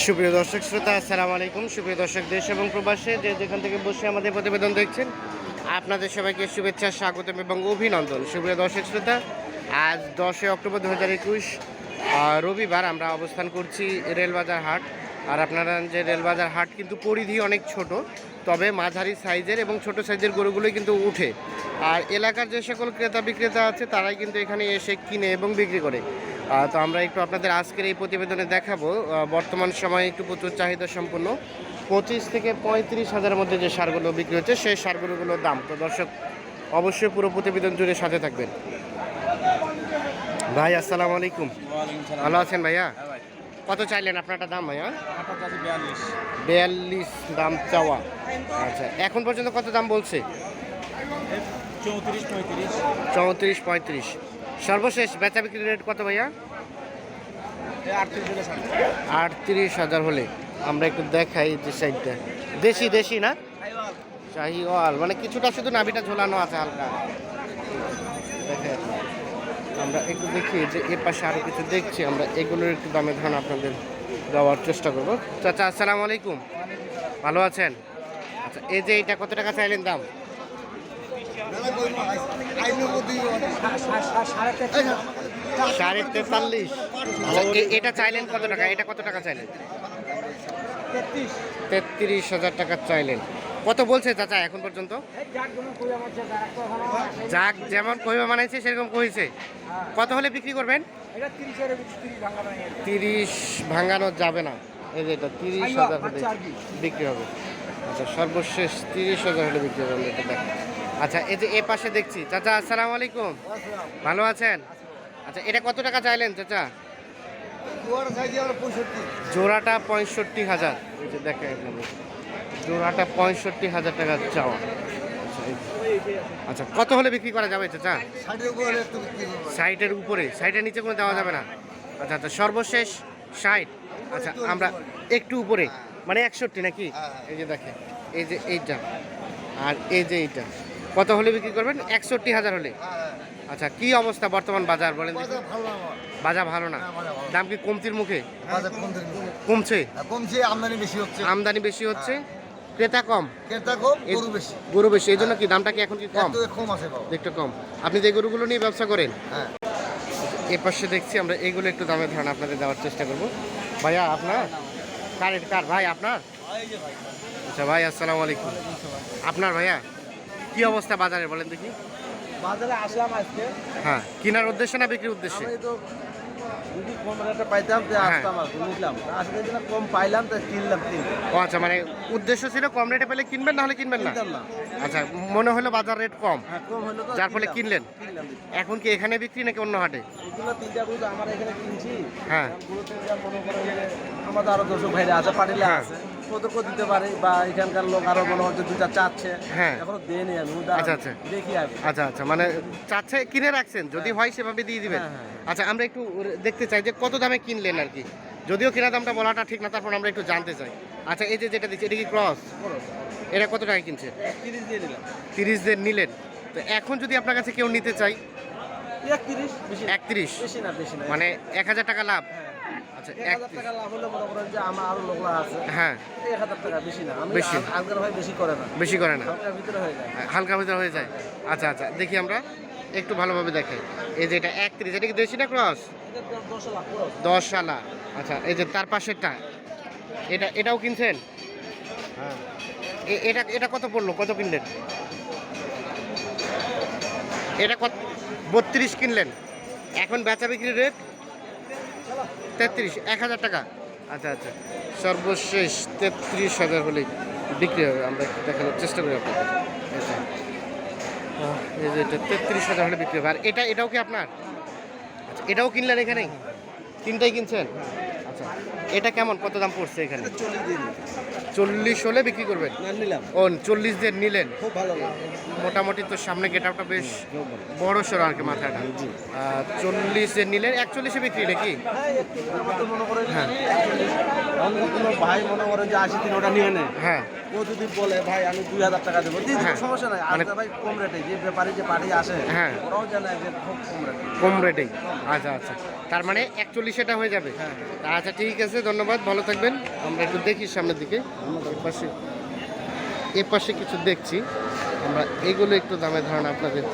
সুপ্রিয় দর্শক শ্রোতা, আসসালামু আলাইকুম। সুপ্রিয় দর্শক, দেশ এবং প্রবাসে যে যেখান থেকে বসে আমাদের প্রতিবেদন দেখছেন, আপনাদের সবাইকে শুভেচ্ছা, স্বাগতম এবং অভিনন্দন। সুপ্রিয় দর্শক শ্রোতা, আজ দশই অক্টোবর দু হাজার একুশ রবিবার আমরা অবস্থান করছি রেলবাজার হাট। আর আপনারা যে রেলবাজার হাট কিন্তু পরিধি অনেক ছোট, তবে মাঝারি সাইজের এবং ছোট সাইজের গরুগুলোই কিন্তু উঠে। আর এলাকার যে সকল ক্রেতা বিক্রেতা আছে, তারাই কিন্তু এখানে এসে কিনে এবং বিক্রি করে। তো আমরা একটু আপনাদের আজকের এই প্রতিবেদনে দেখাবো বর্তমান সময়ে একটু প্রচুর চাহিদা সম্পন্ন। পঁচিশ থেকে পঁয়ত্রিশ হাজারের মধ্যে যে সারগুলো বিক্রি হচ্ছে সেই সারগুলোগুলোর দাম। তো দর্শক অবশ্যই পুরো প্রতিবেদন জুড়ে সাথে থাকবেন। ভাই আসসালামু আলাইকুম। ভালো আছেন ভাইয়া? কত চাইলেন আপনারটা দাম ভাইয়া? বিয়াল্লিশ। দাম চাওয়া। আচ্ছা এখন পর্যন্ত কত দাম বলছে? চৌত্রিশ পঁয়ত্রিশ। চৌত্রিশ পঁয়ত্রিশ। সর্বশেষ বেচা বিক্রি রেট কত ভাইয়া? আটত্রিশ হাজার হলে। আমরা একটু দেখাই যে সাইডটা দেশি দেশি না? শাহিওয়াল। মানে কিছুটা শুধু নাভিটা ঝোলানো আছে হালকা। দেখেন আমরা একটু দেখি যে এর পাশে আরও কিছু দেখছি। আমরা এগুলোর একটু দামে ধারণা আপনাদের দেওয়ার চেষ্টা করব। চাচা, আসসালামু আলাইকুম। ভালো আছেন? আচ্ছা এই যে এটা কত টাকা চাইলেন দাম? সাড়ে তেতাল্লিশ। আচ্ছা এটা চাইলেন কত টাকা? এটা কত টাকা চাইলেন? তেত্রিশ হাজার টাকা চাইলেন। কত বলছে চাচা এখন পর্যন্ত? যাক, যেমন কহিবা মানাইছে, সেরকম কইছে। কত হলে বিক্রি করবেন? তিরিশ ভাঙা ভাঙানো যাবে না। এই যে এটা তিরিশ হাজার হলে? বিক্রি হবে। আচ্ছা সর্বশেষ তিরিশ হাজার হলে বিক্রি হবে। এটা দেখ। আচ্ছা এই যে এ পাশে দেখছি। চাচা আসসালামু আলাইকুম। ভালো আছেন? আচ্ছা এটা কত টাকা চাইলেন চাচা? জোড়াটা পঁয়ষট্টি হাজার। এই যে দেখেন জোড়াটা পঁয়ষট্টি হাজার টাকা চাওয়া। আচ্ছা, আচ্ছা কত হলে বিক্রি করা যাবে চাচা? সাইটের উপরে সাইটের নিচে কোনো দেওয়া যাবে না? আচ্ছা আচ্ছা সর্বশেষ ষাট। আচ্ছা আমরা একটু উপরে। মানে একষট্টি নাকি? এই যে দেখেন। এই যে এইটা। আর এই যে এইটা। কত হলে বিক্রি করবেন? একষট্টি হাজার হলে। আচ্ছা কি অবস্থা বর্তমান বাজার বলেন বাজার ভালো না দাম কি কমতির মুখে? কমছে? কমছে আমদানি বেশি হচ্ছে। আমদানি বেশি হচ্ছে? ক্রেতা কম? ক্রেতা কম গরু বেশি। গরু বেশি এই জন্য কি দামটা কি এখন কি কম? একটু কম আছে একটু কম। আপনি যে গরুগুলো নিয়ে ব্যবসা করেন হ্যাঁ। এ পাশে দেখছি আমরা এইগুলো একটু দামের ধারণা আপনাদের দেওয়ার চেষ্টা করব। ভাইয়া আপনার? কার কার? ভাই আপনার? আচ্ছা ভাই আসসালামু আলাইকুম। আপনার ভাইয়া? কি অবস্থা বাজারে বলেন দেখি। বাজারে আসলাম আজকে। হ্যাঁ কেনার উদ্দেশ্যে না বিক্রির উদ্দেশ্যে? আমি তো যদি কম রেটে পাইতাম তো হ্যাঁ। আসতাম আর কি, নিলাম যেন কম পাইলাম তো কিনলাম ও আচ্ছা মানে উদ্দেশ্য ছিল কম রেটে পেলে কিনবেন না হলে কিনবেন না? আচ্ছা মনে হলো বাজার রেট কম। হ্যাঁ কম হলো যার ফলে কিনলেন? এখন কি এখানে বিক্রি নাকি অন্য হাটে? এগুলো তিনটা গরু আমার এখানে কিনছি। হ্যাঁ। গরু তিনটা মনে করেন আমাদের আরও দর্শক ভাইরা আছে পাটিলা। আছে। ওদেরকেও দিতে পারে বা এখানকার লোক আরও মনে হচ্ছে দুটা চাচ্ছে। হ্যাঁ। এখনও আমি আচ্ছা, আচ্ছা। দেখি আগে। আচ্ছা আচ্ছা মানে চাচ্ছে কিনে রাখছেন যদি হয়। সেভাবে দিয়ে দিবেন। হ্যাঁ, হ্যাঁ, আচ্ছা আমরা একটু দেখতে চাই যে কত দামে কিনলেন আর কি। যদিও কেনা দামটা বলাটা ঠিক না তারপর আমরা একটু জানতে চাই। আচ্ছা এই যে যেটা দিচ্ছে এটা কি ক্রস? এটা কত টাকা কিনছে? একত্রিশ দিয়ে নিলাম। তিরিশ দিন নিলেন। তো এখন যদি আপনার কাছে কেউ নিতে চাই? একত্রিশ মানে এক হাজার টাকা লাভ। হ্যাঁ। আচ্ছা এক হাজার একত্রিশ টাকা লাভ হলে মনে করেন যে আমার আরও লোকরা আছে। হ্যাঁ। এক হাজার টাকা বেশি না। আমি বেশি। ভাই বেশি করে না। বেশি করে না। ভিতরে হয়ে যায়। হালকা ভিতরে হয়ে যায়। আচ্ছা আচ্ছা দেখি আমরা। একটু ভালোভাবে দেখাই। এই যে এটা একত্রিশ এটা কি দেশি না ক্রস? দশ- আচ্ছা এই যে তার পাশেরটা এটা এটাও কিনছেন? হ্যাঁ। এটা এটা কত পড়ল? কত কিনলেন? এটা কত বত্রিশ কিনলেন। এখন বেচা বিক্রির রেট তেত্রিশ এক হাজার টাকা। আচ্ছা আচ্ছা। সর্বশেষ তেত্রিশ হাজার হলেই বিক্রি হবে। আমরা দেখানোর চেষ্টা করি আপনার আচ্ছা। এই যে এটা তেত্রিশ হাজার হলে বিক্রি হবে। আর এটা এটাও কি আপনার? আচ্ছা এটাও কিনলেন এখানেই? তিনটাই কিনছেন? আচ্ছা এটা কেমন? কত দাম পড়ছে এখানে? চল্লিশ হলে বিক্রি করবেন? নিলাম। ও চল্লিশ দিয়ে নিলেন? খুব ভালো। মোটামুটি তো সামনে গেট আপটা বেশ বড় সড়ো আর কি মাথাটা। চল্লিশে নিলেন একচল্লিশে বিক্রি নাকি? হ্যাঁ হ্যাঁ। ভাই মনে যে আশি দিন ওটা নিয়ে নেয় হ্যাঁ। ও যদি বলে ভাই আমি দুই হাজার টাকা দেবো। দিয়ে হ্যাঁ। সমস্যা নাই। আর মানে- ভাই কম রেটে যে ব্যাপারী যে পার্টি আসে হ্যাঁ। ওরাও জানে যে খুব কম রেটে কম রেটেই আচ্ছা আচ্ছা। তার মানে একচল্লিশ এটা হয়ে যাবে। হ্যাঁ। আচ্ছা ঠিক আছে ধন্যবাদ। ভালো থাকবেন। আমরা একটু দেখি সামনের দিকে। পাশে, এ পাশে কিছু দেখছি। আমরা এগুলো একটু দামে ধারণা আপনাদের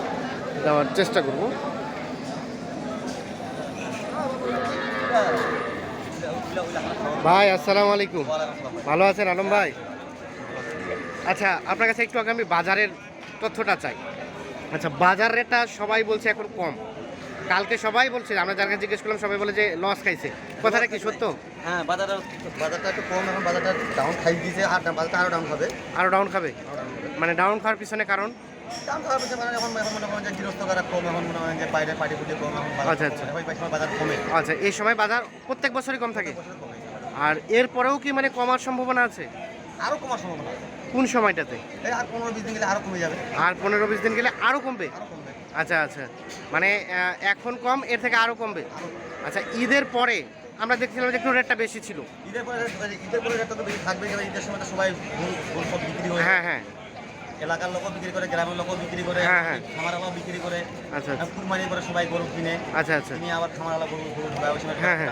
দেওয়ার চেষ্টা করব। ভাই, আসসালামু আলাইকুম। ভালো আছেন আলম ভাই? আচ্ছা আপনার কাছে একটু আগে আমি বাজারের তথ্যটা চাই। আচ্ছা বাজার রেটটা সবাই বলছে এখন কম। কালকে সবাই বলছে, আমরা যার কাছে জিজ্ঞেস করলাম, সবাই বলে যে লস খাইছে। কথাটা কি সত্য? হ্যাঁ বাজারে বাজারটা একটু কম এখন বাজারটা ডাউন খাই দিয়েছে আর বাজারটা আরও ডাউন হবে। আরও ডাউন খাবে? মানে ডাউন খাওয়ার পিছনে কারণ? ডাউন খাওয়ার পিছনে মানে এখন এখন মনে করেন যে গৃহস্থ করা কম এখন মনে হয় যে বাইরে পার্টি ফুটি কম এখন আচ্ছা, আচ্ছা। সময় বাজার কমে। আচ্ছা এই সময় বাজার প্রত্যেক বছরই কম থাকে? কমে। আর এরপরেও কি মানে কমার সম্ভাবনা আছে? আরও কমার সম্ভাবনা আছে। কোন সময়টাতে? আর পনেরো বিশ দিন গেলে আরও কমে যাবে। আর পনেরো বিশ দিন গেলে আরও কমবে? আচ্ছা আচ্ছা। মানে এখন কম এর থেকে আরও কমবে। আচ্ছা ঈদের পরে আমরা দেখছিলাম যে একটু রেটটা বেশি ছিল। ঈদের পরে ঈদের পরে রেটটা তো বেশি থাকবে কারণ ঈদের সময় তো সবাই গরু গরু সব বিক্রি হয় হ্যাঁ হ্যাঁ। এলাকার লোকও বিক্রি করে গ্রামের লোকও বিক্রি করে হ্যাঁ, হ্যাঁ। খামারালাও বিক্রি করে। আচ্ছা আচ্ছা। কুরবানি করে সবাই গরু কিনে। আচ্ছা আচ্ছা। কিনে আবার খামারালা গরু গরু হ্যাঁ, হ্যাঁ।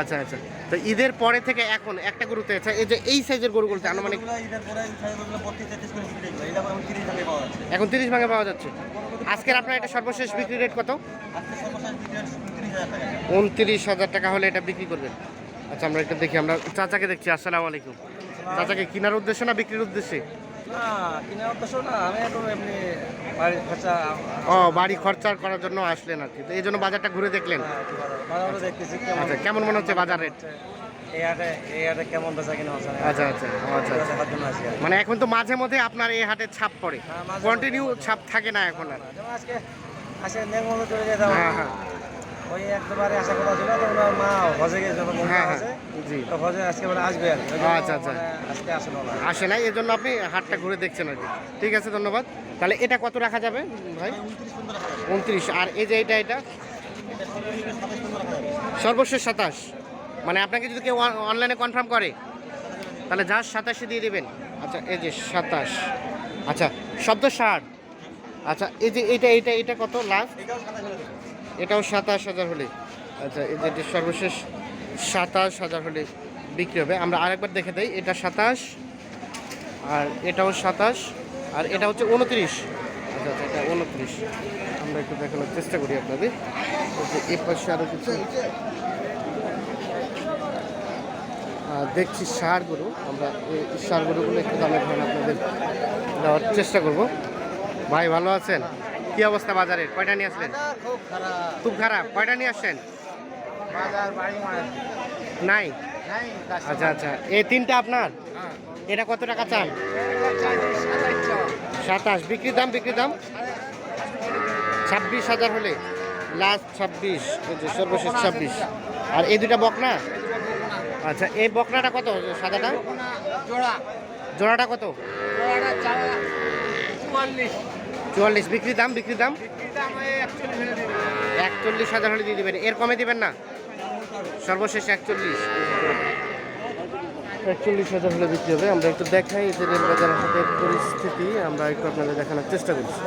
আচ্ছা আচ্ছা। তো ঈদের পরে থেকে এখন একটা গরুতে আচ্ছা এই যে এই সাইজের গরুগুলোতে আনুমানিক ঈদের পরে এই সাইজগুলো 32 33 করে বিক্রি করে এটা এখন 30 টাকায় পাওয়া এখন তিরিশ ভাগে পাওয়া যাচ্ছে। আজকের আপনার এটা সর্বশেষ বিক্রি রেট কত? আজকে সর্বশেষ বিক্রি রেট 29 হাজার টাকা উনত্রিশ হাজার টাকা হলে এটা বিক্রি করবেন। আচ্ছা আমরা একটু দেখি আমরা চাচাকে দেখছি আসসালামু আলাইকুম। চাচাকে কেনার উদ্দেশ্য না বিক্রির উদ্দেশ্যে? ও বাড়ি খরচা করার জন্য আসলেন আর কি। তো এই জন্য বাজারটা ঘুরে দেখলেন? কেমন আচ্ছা কেমন মনে হচ্ছে বাজার রেট? আচ্ছা আচ্ছা আচ্ছা আচ্ছা। মানে এখন তো মাঝে মধ্যে আপনার এই হাটে ছাপ পড়ে। হ্যাঁ, কন্টিনিউ ছাপ থাকে না এখন আর। হ্যাঁ হ্যাঁ। ওই একবারে আশা করা ছিল তো ওনার মা হজে গেছে হ্যাঁ হ্যাঁ জি। তো হজে আজকে বলে আসবে আর আচ্ছা, আচ্ছা। মানে আজকে আসলো না আসে নাই এই জন্য আপনি হাটটা ঘুরে দেখছেন আর কি। ঠিক আছে ধন্যবাদ। তাহলে এটা কত রাখা যাবে ভাই? 29 পর্যন্ত রাখা যাবে উনত্রিশ। আর এই যে এটা এটা? এটা সর্বনিম্ন 27 পর্যন্ত রাখা যাবে সর্বশেষ সাতাশ। মানে আপনাকে যদি কেউ অনলাইনে কনফার্ম করে তাহলে যা সাতাশে দিয়ে দেবেন। আচ্ছা এই যে সাতাশ। আচ্ছা শব্দ ষাট। আচ্ছা এই যে এটা এটা এটা কত? লাস্ট এটাও 27 হাজার টাকা এটাও সাতাশ হাজার হলে। আচ্ছা এই যে সর্বশেষ সাতাশ হাজার হলে বিক্রি হবে। আমরা আরেকবার দেখে দেই, এটা সাতাশ, আর এটাও সাতাশ, আর এটা হচ্ছে উনত্রিশ। আচ্ছা আচ্ছা এটা উনত্রিশ। আমরা একটু দেখানোর চেষ্টা করি আপনাদের। এ পাশে আরও কিছু। দেখছি সার গরু আমরা এই সার গরুগুলো একটু দামে ধারণা আপনাদের দেওয়ার চেষ্টা করব। ভাই, ভালো আছেন? কি অবস্থা বাজারের? কয়টা নিয়ে আসলেন? খুব খারাপ। খুব খারাপ। কয়টা নিয়ে আসছেন? বাজার বাড়ি নাই? নাই আচ্ছা আচ্ছা। এই তিনটা আপনার? এটা কত টাকা চান সাতাশ। বিক্রির দাম বিক্রির দাম? ছাব্বিশ হাজার হলে। লাস্ট ছাব্বিশ সর্বশেষ ছাব্বিশ। আর এই দুটা বকনা? আচ্ছা এই বকনাটা কত? সাদাটা? জোড়া। জোড়াটা কত? জোড়াটা চুয়াল্লিশ। চুয়াল্লিশ। বিক্রি দাম বিক্রি দাম? একচল্লিশ হাজার হলে দিয়ে দেবেন। এর কমে দেবেন না? সর্বশেষ একচল্লিশ। একচল্লিশ হাজার হলে বিক্রি হবে। আমরা একটু দেখাই যে রেলবাজার হাটের পরিস্থিতি। আমরা একটু আপনাদের দেখানোর চেষ্টা করছি।